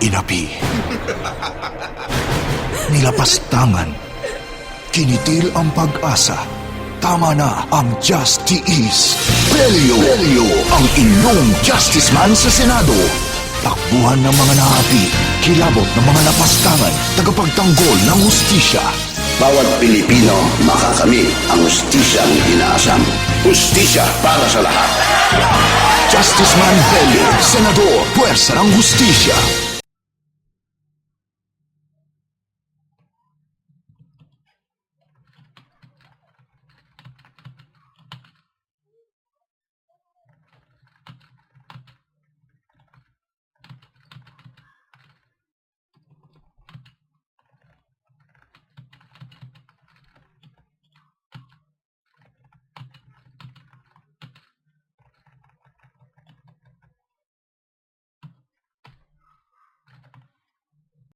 inapi. Nilapastangan. Kinitil ang pag-asa. Tama na ang Justice. Pelyo! Pelyo ang inyong justice man sa Senado. Takbuhan ng mga naapi, kilabot ng mga napastangan, tagapagtanggol ng hustisya. Bawat Pilipino makakamit ang hustisyang inaasam. Hustisya para sa lahat. Justice Man Pelyo, Senador, Puwersa ng Hustisya.